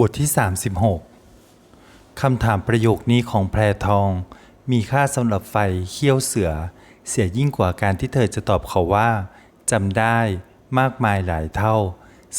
บทที่ 36 คำถามประโยคนี้ของแพรทอง มีค่าสำหรับไฟเขี้ยวเสือ เสียยิ่งกว่าการที่เธอจะตอบเขาว่าจำได้มากมายหลายเท่า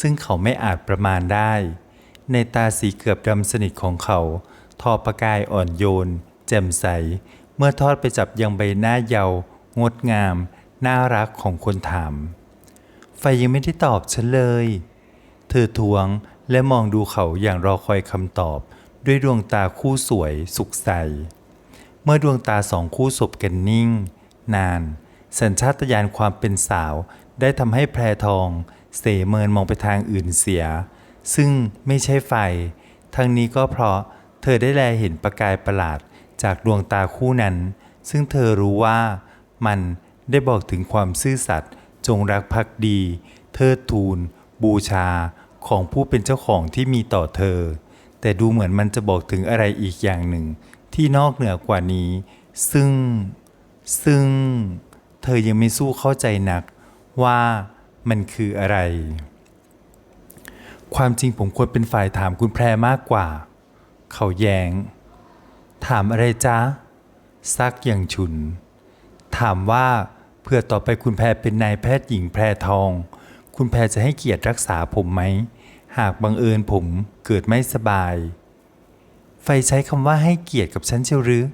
ซึ่งเขาไม่อาจประมาณได้ ในตาสีเกือบดำสนิทของเขา ทอประกายอ่อนโยน แจ่มใส เมื่อทอดไปจับยังใบหน้าเยาวงดงาม น่ารักของคนถาม ไฟยังไม่ได้ตอบฉันเลย เธอทวง และมองดูเขาอย่างรอคอยคำตอบ ด้วยดวงตาคู่สวยสุขใส เมื่อดวงตาสองคู่สบกันนิ่ง นาน สัญชาตญาณความเป็นสาวได้ทำให้แพรทอง เสเมินมองไปทางอื่นเสีย ซึ่งไม่ใช่ไฟ ทั้งนี้ก็เพราะเธอได้แลเห็นประกายประหลาดจากดวงตาคู่นั้น ซึ่งเธอรู้ว่ามันได้บอกถึงความซื่อสัตย์จงรักภักดี เทิดทูน บูชา ของผู้เป็นเจ้าของที่มีต่อเธอ แต่ดูเหมือนมันจะบอกถึงอะไรอีกอย่างหนึ่ง ที่นอกเหนือกว่านี้ ซึ่ง ซึ่ง เธอยังไม่สู้เข้าใจนักว่ามันคืออะไร ความจริงผมควรเป็นฝ่ายถามคุณแพรมากกว่า เขาแยง้ง ถามอะไรจ๊ะ ซักอย่างฉุน ถามว่าเพื่อต่อไปคุณแพรเป็นนายแพทย์หญิงแพรทอง คุณแพรจะให้เกียรติรักษาผมไหม หากบังเอิญผมเกิดไม่สบาย ไฟใช้คำว่าให้เกียรติกับฉันเชียวหรือ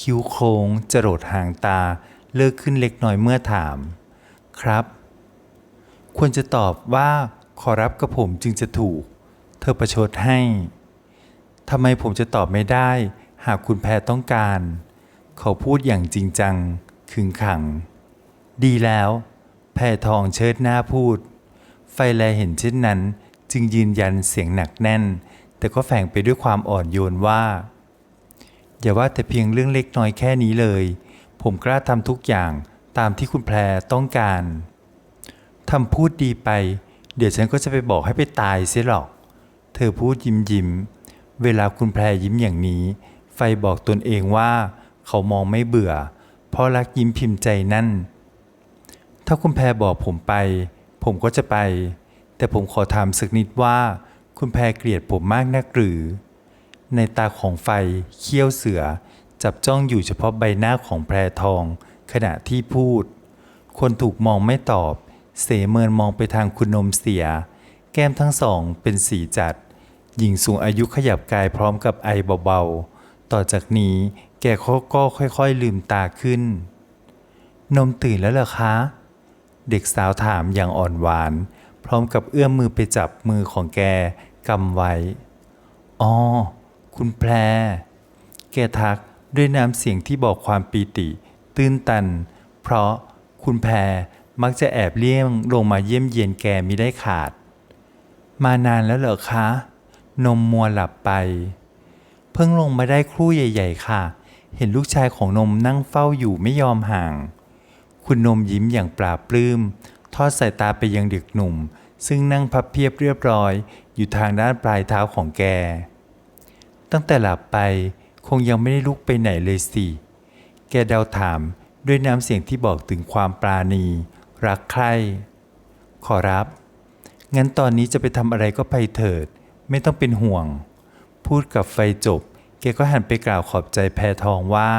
คิ้วโค้งจรดห่างตาเลิกขึ้นเล็กน้อยเมื่อถาม ครับ ควรจะตอบว่าขอรับกับผมจึงจะถูก เธอประชดให้ทำไมผมจะตอบไม่ได้ หากคุณแพรต้องการ เขาพูดอย่างจริงจัง ขึงขัง ดีแล้ว แพรทองเชิดหน้าพูด ไฟแลเห็นเช่นนั้น จึงยืนยันเสียงหนักแน่น แต่ก็แฝงไปด้วยความอ่อนโยนว่า อย่าว่าแต่เพียงเรื่องเล็กน้อยแค่นี้เลย ผมกล้าทำทุกอย่างตามที่คุณแพรต้องการทำพูดดีไป เดี๋ยวฉันก็จะไปบอกให้ไปตายเสียหรอก เธอพูดยิ้มยิ้ม เวลาคุณแพรยิ้มอย่างนี้ ไฟบอกตนเองว่า เขามองไม่เบื่อ เพราะรักยิ้มพิมพ์ใจนั่น ถ้าคุณแพรบอกผมไป ผมก็จะไป แต่ผมขอถามสักนิดว่า คุณแพรเกลียดผมมากนักหรือ ในตาของไฟเขี้ยวเสือ จับจ้องอยู่เฉพาะใบหน้าของแพรทอง ขณะที่พูด คนถูกมองไม่ตอบ เสเมินมองไปทางคุณนมเสีย แก้มทั้งสองเป็นสีจัด หญิงสูงอายุขยับกายพร้อมกับไอเบาๆ ต่อจากนี้แกเขาก็ค่อยๆลืมตาขึ้น นมตื่นแล้วเหรอคะ เด็กสาวถามอย่างอ่อนหวาน พร้อมกับเอื้อมมือไปจับมือของแกกำไว้ อ๋อ คุณแพร แกทักด้วยน้ำเสียงที่บอกความปีติ ตื้นตัน เพราะคุณแพรมักจะแอบเลี่ยงลงมาเยี่ยมเยียนแกมิได้ขาด มานานแล้วเหรอคะ นมมัวหลับไป เพิ่งลงมาได้ครู่ใหญ่ ๆ ค่ะ เห็นลูกชายของนมนั่งเฝ้าอยู่ไม่ยอมห่าง คุณนมยิ้มอย่างปราบปลื้ม ทอดสายตาไปยังเด็กหนุ่ม ซึ่งนั่งพับเพียบเรียบร้อย อยู่ทางด้านปลายเท้าของแก ตั้งแต่หลับไปคงยังไม่ได้ลุกไปไหนเลยสิ แกเดาถามด้วยน้ำเสียงที่บอกถึงความปราณี รักใคร่ ขอรับ งั้นตอนนี้จะไปทำอะไรก็ไปเถิด ไม่ต้องเป็นห่วง พูดกับไฟจบ แกก็หันไปกล่าวขอบใจแพรทองว่า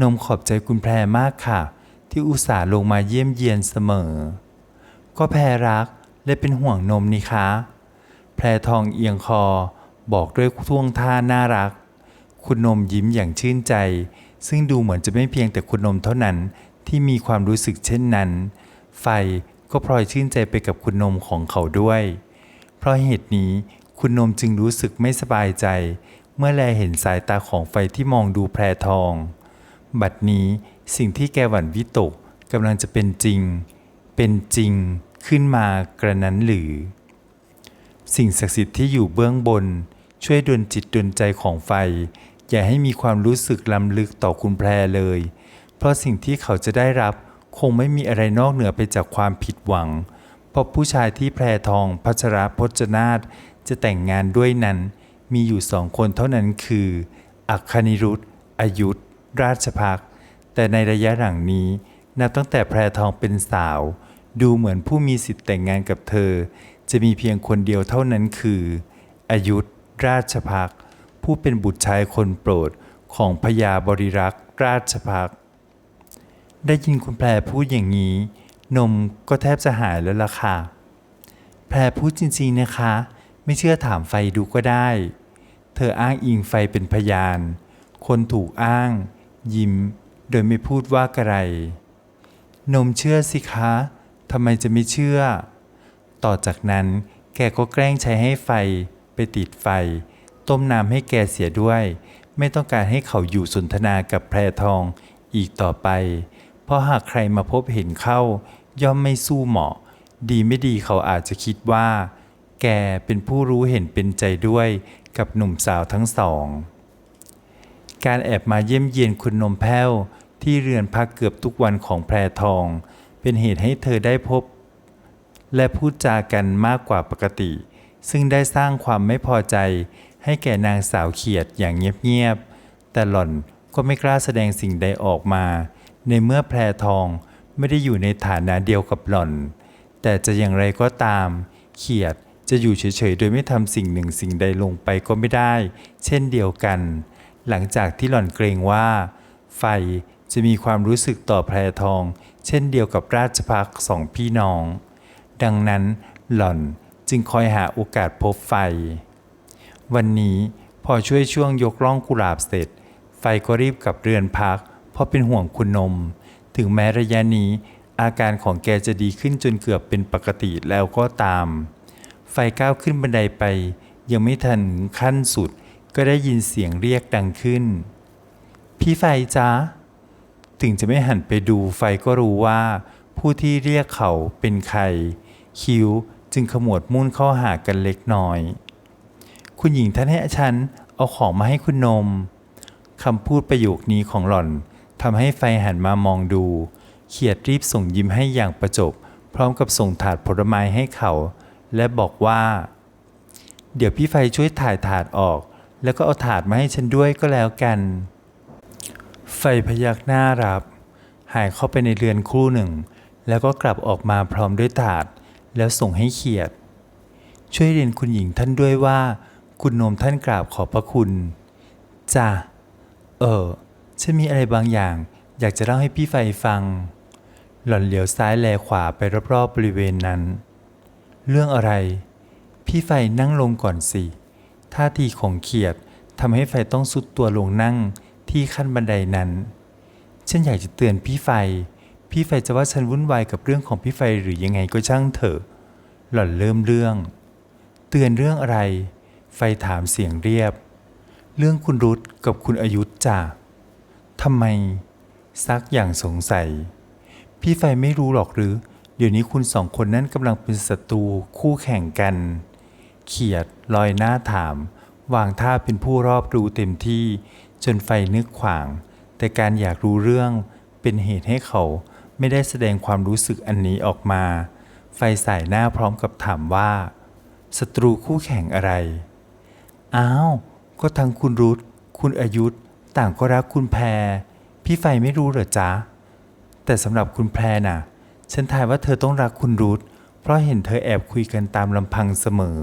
นมขอบใจคุณแพรมากค่ะ ที่อุตส่าห์ลงมาเยี่ยมเยียนเสมอ ก็แพรรักและเป็นห่วงนมนี่คะ แพรทองเอียงคอบอกด้วยท่วงท่าน่ารัก คุณนมยิ้มอย่างชื่นใจ ซึ่งดูเหมือนจะไม่เพียงแต่คุณนมเท่านั้นที่มีความรู้สึกเช่นนั้น ไฟก็พลอยชื่นใจไปกับคุณนมของเขาด้วย เพราะเหตุนี้คุณนมจึงรู้สึกไม่สบายใจ เมื่อแลเห็นสายตาของไฟที่มองดูแพรทอง บัดนี้ สิ่งที่แกหวั่นวิตกกำลังจะเป็นจริง เป็นจริงขึ้นมากระนั้นหรือ สิ่งศักดิ์สิทธิ์ที่อยู่เบื้องบน ช่วยดลจิตดลใจของไฟ อย่าให้มีความรู้สึกล้ำลึกต่อคุณแพรเลย เพราะสิ่งที่เขาจะได้รับคงไม่มีอะไรนอกเหนือไปจากความผิดหวัง เพราะผู้ชายที่แพรทองพัชรพจนาถจะแต่งงานด้วยนั้น มีอยู่สองคนเท่านั้นคือ อัคคณิรุธอยุธราชพัก แต่ในระยะหลังนี้ นับตั้งแต่แพรทองเป็นสาว ดูเหมือนผู้มีสิทธิ์แต่งงานกับเธอ จะมีเพียงคนเดียวเท่านั้นคืออายุธราชพักผู้เป็นบุตรชายคนโปรดของพญาบริรักษ์ราชพักได้ยินคุณแพรพูดอย่างนี้ นมก็แทบจะหายแล้วล่ะค่ะ แพรพูดจริงๆนะคะ ไม่เชื่อถามไฟดูก็ได้ เธออ้างอิงไฟเป็นพยาน คนถูกอ้าง ยิ้ม โดยไม่พูดว่ากระไรนมเชื่อสิคะทำไมจะไม่เชื่อ ต่อจากนั้นแกก็แกล้งใช้ให้ไฟไปติดไฟ ต้มน้ำให้แกเสียด้วย ไม่ต้องการให้เขาอยู่สนทนากับแพรทองอีกต่อไป เพราะหากใครมาพบเห็นเข้า ย่อมไม่สู้เหมาะ ดีไม่ดีเขาอาจจะคิดว่า แกเป็นผู้รู้เห็นเป็นใจด้วยกับหนุ่มสาวทั้งสอง การแอบมาเยี่ยมเยียนคุณนมแพ้ว ที่เรือนพักเกือบทุกวันของแพรทอง เป็นเหตุให้เธอได้พบ และพูดจากันมากกว่าปกติ ซึ่งได้สร้างความไม่พอใจให้แก่นางสาวเขียดอย่างเงียบๆแต่หล่อนก็ไม่กล้าแสดงสิ่งใดออกมา ในเมื่อแพรทองไม่ได้อยู่ในฐานะเดียวกับหล่อน แต่จะอย่างไรก็ตาม เขียดจะอยู่เฉยๆ โดยไม่ทำสิ่งหนึ่งสิ่งใดลงไปก็ไม่ได้ เช่นเดียวกัน หลังจากที่หล่อนเกรงว่า ไฟ จะมีความรู้สึกต่อแพรทอง เช่นเดียวกับราชพักสองพี่น้อง ดังนั้นหล่อนจึงคอยหาโอกาสพบไฟ วันนี้พอช่วยช่วงยกล่องกุหลาบเสร็จ ไฟก็รีบกลับเรือนพัก เพราะเป็นห่วงคุณนม ถึงแม้ระยะนี้อาการของแกจะดีขึ้นจนเกือบเป็นปกติแล้วก็ตาม ไฟก้าวขึ้นบันไดไป ยังไม่ทันขั้นสุด ก็ได้ยินเสียงเรียกดังขึ้น พี่ไฟจ้า ถึงจะไม่หันไปดูไฟก็รู้ว่า ผู้ที่เรียกเขาเป็นใคร คิ้วจึงขมวดมุ่นเข้าหากันเล็กน้อย คุณหญิงท่านให้ฉันเอาของมาให้คุณนมคำพูดประโยคนี้ของหล่อนทำให้ไฟหันมามองดู เขียดรีบส่งยิ้มให้อย่างประจบ พร้อมกับส่งถาดผลไม้ให้เขา และบอกว่า เดี๋ยวพี่ไฟช่วยถ่ายถาดออก แล้วก็เอาถาดมาให้ฉันด้วยก็แล้วกัน ไฟพยักหน้ารับ หายเข้าไปในเรือนครู่หนึ่ง แล้วก็กลับออกมาพร้อมด้วยถาด แล้วส่งให้เขียด ช่วยเรียนคุณหญิงท่านด้วยว่า คุณโนมท่านกราบขอบพระคุณจ้าเออฉันมีอะไรบางอย่าง อยากจะเล่าให้พี่ไฟฟัง หล่อนเหลียวซ้ายแลขวาไปรอบๆบริเวณนั้น เรื่องอะไร พี่ไฟนั่งลงก่อนสิท่าทีของเขียดทำให้ไฟต้องสุดตัวลงนั่ง ที่ขั้นบันไดนั้น ฉันอยากจะเตือนพี่ไฟ พี่ไฟจะว่าฉันวุ่นวายกับเรื่องของพี่ไฟหรือยังไงก็ช่างเถอะ หล่อนเริ่มเรื่อง เตือนเรื่องอะไร ไฟถามเสียงเรียบ เรื่องคุณรุตกับคุณอายุจ่าทำไม ซักอย่างสงสัย พี่ไฟไม่รู้หรอกหรือ เดี๋ยวนี้คุณสองคนนั้นกำลังเป็นศัตรูคู่แข่งกัน เขียดลอยหน้าถาม วางท่าเป็นผู้รอบรู้เต็มที่ จนไฟนึกขวาง แต่การอยากรู้เรื่องเป็นเหตุให้เขาไม่ได้แสดงความรู้สึกอันนี้ออกมา ไฟสายหน้าพร้อมกับถามว่าศัตรูคู่แข่งอะไร อ้าว ก็ทั้งคุณรุตคุณอายุธต่างก็รักคุณแพร พี่ไฟไม่รู้เหรอจ๊ะ แต่สำหรับคุณแพรน่ะ ฉันทายว่าเธอต้องรักคุณรุตเพราะเห็นเธอแอบคุยกันตามลำพังเสมอ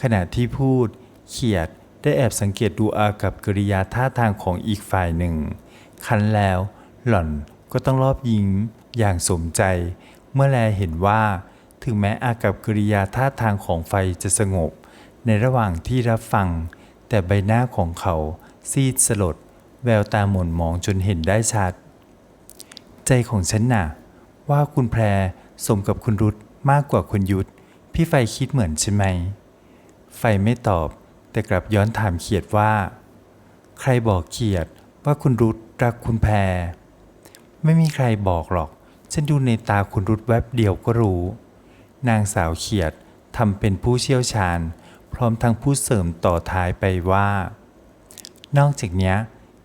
ขณะที่พูด เขียด ได้แอบสังเกตดูอากับกริยาท่าทางของอีกฝ่ายหนึ่ง คันแล้วหล่อนก็ต้องรอบยิ้มอย่างสมใจ เมื่อแลเห็นว่า ถึงแม้อากับกริยาท่าทางของไฟจะสงบ ในระหว่างที่รับฟัง แต่ใบหน้าของเขาซีดสลด แววตาหม่นหมองจนเห็นได้ชัด ใจของฉันน่ะ ว่าคุณแพรสมกับคุณรุตมากกว่าคุณยุทธพี่ไฟคิดเหมือนใช่ไหม ไฟไม่ตอบ แต่กลับย้อนถามเขียดว่า ใครบอกเขียดว่าคุณรุตรักคุณแพร ไม่มีใครบอกหรอก ฉันดูในตาคุณรุตแวบเดียวก็รู้ นางสาวเขียดทำเป็นผู้เชี่ยวชาญ พร้อมทั้งผู้เสริมต่อท้ายไปว่า นอกจากนี้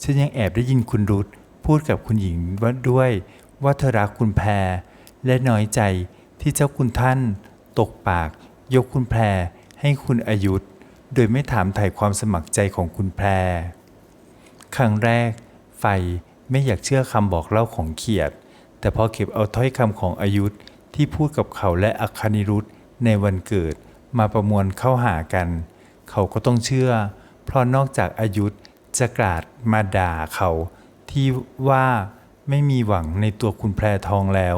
ฉันยังแอบได้ยินคุณรุตพูดกับคุณหญิงว่าด้วย ว่าเธอรักคุณแพร และน้อยใจที่เจ้าคุณท่าน ตกปาก ยกคุณแพรให้คุณอายุธ โดยไม่ถามถ่ายความสมัครใจของคุณแพร ครั้งแรก ไฟไม่อยากเชื่อคำบอกเล่าของเขียด แต่พอเก็บเอาถ้อยคำของอายุธที่พูดกับเขาและอัคคณิรุธในวันเกิดมาประมวลเข้าหากัน เขาก็ต้องเชื่อ เพราะนอกจากอายุธจะกราดมาด่าเขา ที่ว่าไม่มีหวังในตัวคุณแพรทองแล้ว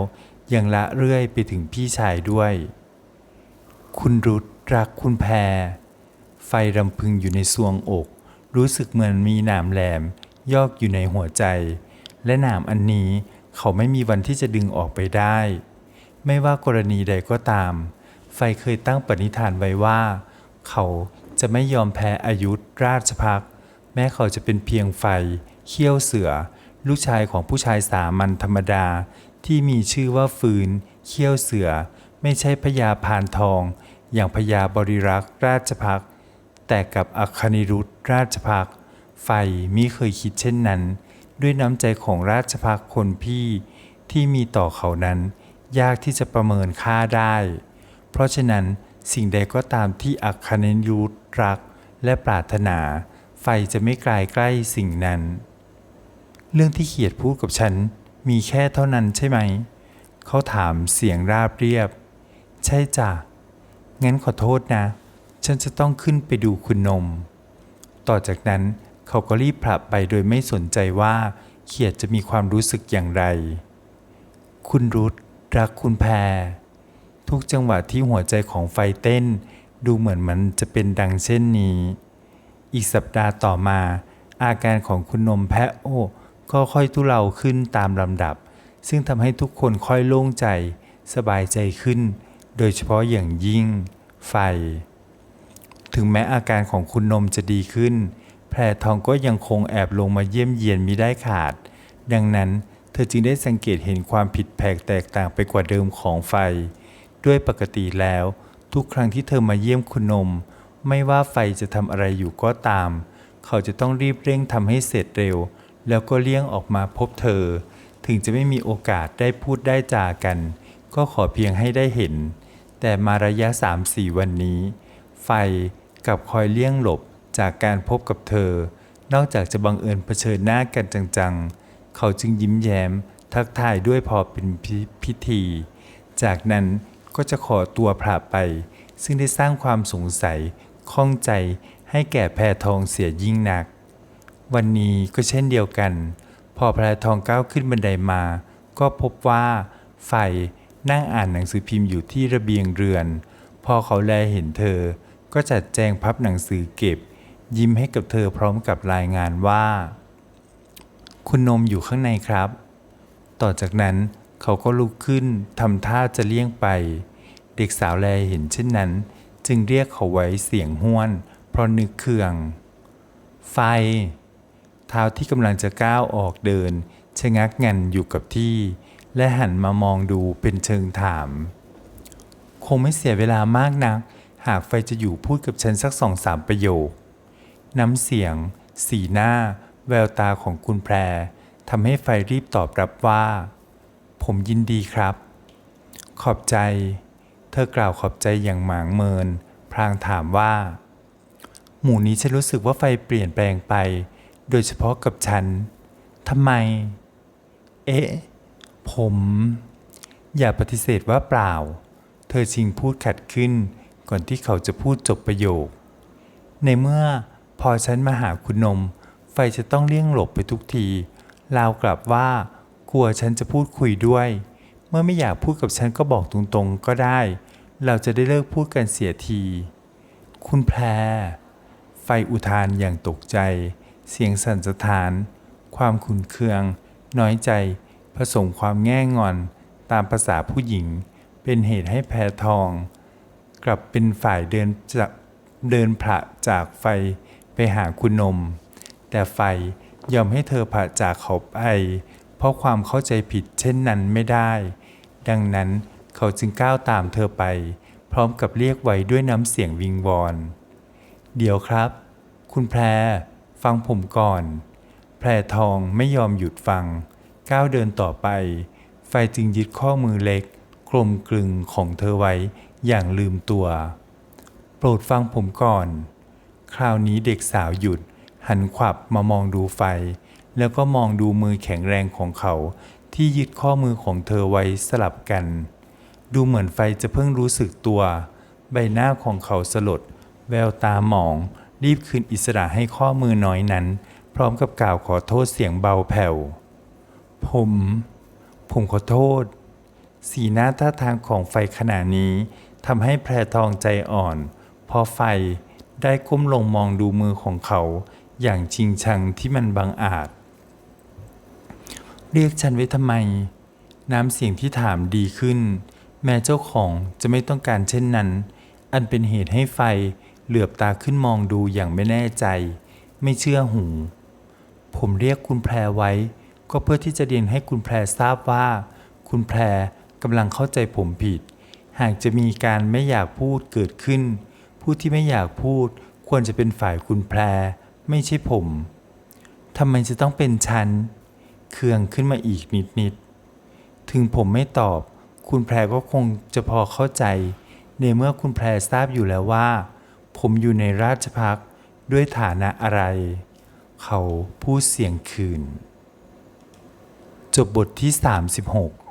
ยังละเรื่อยไปถึงพี่ชายด้วย คุณรุตรักคุณแพร ไฟรำพึงอยู่ในซวงอก รู้สึกเหมือนมีหนามแหลม ยอกอยู่ในหัวใจ และหนามอันนี้เขาไม่มีวันที่จะดึงออกไปได้ ไม่ว่ากรณีใดก็ตาม ไฟเคยตั้งปณิธานไว้ว่า เขาจะไม่ยอมแพ้อายุราชพักแม้เขาจะเป็นเพียงไฟ เขี้ยวเสือ ลูกชายของผู้ชายสามัญธรรมดา ที่มีชื่อว่าฟืน เขี้ยวเสือ ไม่ใช่พญาพานทอง อย่างพญาบริรักษ์ราชพัก แต่กับอัคนิรุธราชพักไฟมิเคยคิดเช่นนั้น ด้วยน้ำใจของราชพักคนพี่ที่มีต่อเขานั้น ยากที่จะประเมินค่าได้ เพราะฉะนั้นสิ่งใดก็ตามที่อัคนิรุธรักและปรารถนา ไฟจะไม่กลายใกล้สิ่งนั้น เรื่องที่เขียดพูดกับฉันมีแค่เท่านั้นใช่ไหม เขาถามเสียงราบเรียบ ใช่จ้ะ งั้นขอโทษนะ ฉันจะต้องขึ้นไปดูคุณนม ต่อจากนั้นเขาก็รีบผลับไปโดยไม่สนใจว่าเขียดจะมีความรู้สึกอย่างไร คุณรุธรักคุณแพร ทุกจังหวะที่หัวใจของไฟเต้น ดูเหมือนมันจะเป็นดังเช่นนี้ อีกสัปดาห์ต่อมา อาการของคุณนมแพะโอ้ก็ค่อยทุเลาขึ้นตามลำดับ ซึ่งทำให้ทุกคนค่อยโล่งใจ สบายใจขึ้น โดยเฉพาะอย่างยิ่ง ไฟ ถึงแม้อาการของคุณนมจะดีขึ้น แพรทองก็ยังคงแอบลงมาเยี่ยมเยียนมิได้ขาด ดังนั้นเธอจึงได้สังเกตเห็นความผิดแผกแตกต่างไปกว่าเดิมของไฟ ด้วยปกติแล้ว ทุกครั้งที่เธอมาเยี่ยมคุณนม ไม่ว่าไฟจะทำอะไรอยู่ก็ตาม เขาจะต้องรีบเร่งทำให้เสร็จเร็ว แล้วก็เลี่ยงออกมาพบเธอ ถึงจะไม่มีโอกาสได้พูดได้จากัน ก็ขอเพียงให้ได้เห็น แต่มาระยะ3-4วันนี้ ไฟ กับคอยเลี่ยงหลบจากการพบกับเธอ นอกจากจะบังเอิญเผชิญหน้ากันจังๆ เขาจึงยิ้มแย้ม ทักทายด้วยพอเป็นพิพธี จากนั้นก็จะขอตัวพระไป ซึ่งได้สร้างความสงสัยข้องใจให้แก่แพรทองเสียยิ่งหนัก วันนี้ก็เช่นเดียวกัน พอแพรทองก้าวขึ้นบันไดมา ก็พบว่าไฟนั่งอ่านหนังสือพิมพ์อยู่ที่ระเบียงเรือน พอเขาแลเห็นเธอ ก็จัดแจงพับหนังสือเก็บ ยิ้มให้กับเธอพร้อมกับรายงานว่า คุณนมอยู่ข้างในครับ ต่อจากนั้นเขาก็ลุกขึ้นทำท่าจะเลี่ยงไป เด็กสาวแลเห็นเช่นนั้น จึงเรียกเขาไว้เสียงห้วน เพราะนึกเคือง ไฟ เท้าที่กำลังจะก้าวออกเดินชะงักงันอยู่กับที่ และหันมามองดูเป็นเชิงถาม คงไม่เสียเวลามากนัก หากไฟจะอยู่พูดกับฉันสักสองสามประโยค น้ำเสียง สีหน้า แววตาของคุณแพรทำให้ไฟรีบตอบรับว่า ผมยินดีครับ ขอบใจ เธอกล่าวขอบใจอย่างหมางเมิน พลางถามว่า หมู่นี้ฉันรู้สึกว่าไฟเปลี่ยนแปลงไป โดยเฉพาะกับฉันทำไม เอ๊ะ ผม อย่าปฏิเสธว่าเปล่า เธอชิงพูดขัดขึ้น ก่อนที่เขาจะพูดจบประโยค ในเมื่อพอฉันมาหาคุณนม ไฟจะต้องเลี่ยงหลบไปทุกทีลาวกลับว่ากลัวฉันจะพูดคุยด้วย เมื่อไม่อยากพูดกับฉันก็บอกตรงๆก็ได้ เราจะได้เลิกพูดกันเสียที คุณแพร ไฟอุทานอย่างตกใจ เสียงสั่นสะท้าน ความขุนเคือง น้อยใจ ผสมความแง่งอน ตามภาษาผู้หญิง เป็นเหตุให้แพรทอง กลับเป็นฝ่ายเดินจากเดินผละจากไฟไปหาคุณนม แต่ไฟยอมให้เธอผละจากเขาไปเพราะความเข้าใจผิดเช่นนั้นไม่ได้ ดังนั้นเขาจึงก้าวตามเธอไป พร้อมกับเรียกไว้ด้วยน้ำเสียงวิงวอน เดี๋ยวครับ คุณแพร ฟังผมก่อน แพรทองไม่ยอมหยุดฟัง ก้าวเดินต่อไป ไฟจึงยึดข้อมือเล็ก กลมกลึงของเธอไว้ อย่างลืมตัว โปรดฟังผมก่อน คราวนี้เด็กสาวหยุด หันขวับมามองดูไฟ แล้วก็มองดูมือแข็งแรงของเขาที่ยึดข้อมือของเธอไว้สลับกัน ดูเหมือนไฟจะเพิ่งรู้สึกตัว ใบหน้าของเขาสลด แววตาหมอง รีบคืนอิสระให้ข้อมือน้อยนั้น พร้อมกับกล่าวขอโทษเสียงเบาแผ่ว ผม ผมขอโทษ สีหน้าท่าทางของไฟขณะนี้ ทำให้แพรทองใจอ่อนพราะไฟได้ก้มลงมองดูมือของเขา อย่างจริงชังที่มันบังอาจ เรียกฉันไว้ทำไม น้ำเสียงที่ถามดีขึ้น แม้เจ้าของจะไม่ต้องการเช่นนั้น อันเป็นเหตุให้ไฟเหลือบตาขึ้นมองดูอย่างไม่แน่ใจ ไม่เชื่อหู ผมเรียกคุณแพรไว้ ก็เพื่อที่จะเรียนให้คุณแพรทราบว่า คุณแพรกำลังเข้าใจผมผิด หากจะมีการไม่อยากพูดเกิดขึ้น ผู้ที่ไม่อยากพูดควรจะเป็นฝ่ายคุณแพร ไม่ใช่ผมทำไมจะต้องเป็นฉันเคืองขึ้นมาอีกนิดๆถึงผมไม่ตอบ คุณแพรก็คงจะพอเข้าใจ ในเมื่อคุณแพรทราบอยู่แล้วว่า ผมอยู่ในราชพักด้วยฐานะอะไร เขาพูดเสียงคืน จบบทที่ 36